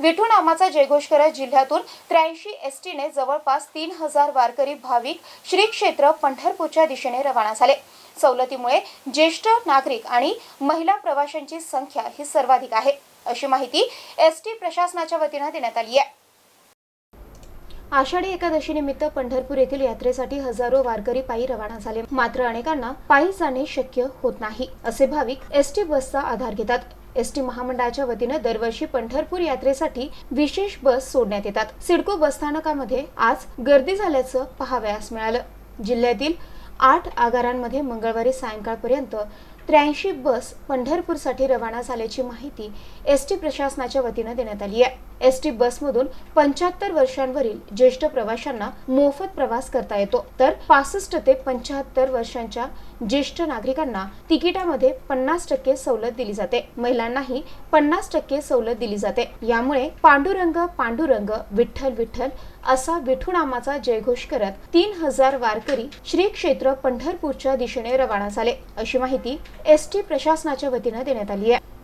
विठू नामाचा जयघोष करत जिल्ह्यातून त्र्याऐंशी एस टीने जवळपास तीन हजार वारकरी भाविक श्री क्षेत्र पंढरपूरच्या दिशेने रवाना झाले. सवलतीमुळे ज्येष्ठ नागरिक आणि महिला प्रवाशांची संख्या ही सर्वाधिक आहे अशी माहिती एस टी प्रशासनाच्या वतीनं देण्यात आली आहे. आषाढी एकादशीनिमित्त पंढरपूर येथील यात्रेसाठी हजारो वारकरी पायी रवाना झाले. मात्र अनेकांना पायी जाणे शक्य होत नाही असे भाविक एस टी बसचा आधार घेतात. एस टी महामंडळाच्या वतीनं दरवर्षी पंढरपूर यात्रेसाठी विशेष बस सोडण्यात येतात. सिडको बसस्थानकामध्ये आज गर्दी झाल्याचं पाहावयास मिळालं. जिल्ह्यातील आठ आगारांमध्ये मंगळवारी सायंकाळपर्यंत त्र्याऐंशी बस पंढरपूरसाठी रवाना झाल्याची माहिती एस टी प्रशासनाच्या वतीनं देण्यात आली आहे. एस टी बसमधून पंच्याहत्तर वर्षांवरील ज्येष्ठ प्रवाशांना मोफत प्रवास करता येतो. तर पासष्ट ते पंच्याहत्तर वर्षांच्या ज्येष्ठ नागरिकांना तिकिटामध्ये पन्नास टक्के सवलत दिली जाते. महिलांनाही पन्नास टक्के सवलत दिली जाते. यामुळे पांडुरंग पांडुरंग विठ्ठल विठ्ठल असा विठू नामाचा जयघोष करत तीन हजार वारकरी श्री क्षेत्र पंढरपूरच्या दिशेने रवाना झाले. अशी माहिती एस टी प्रशासनाच्या वतीनं देण्यात आली आहे.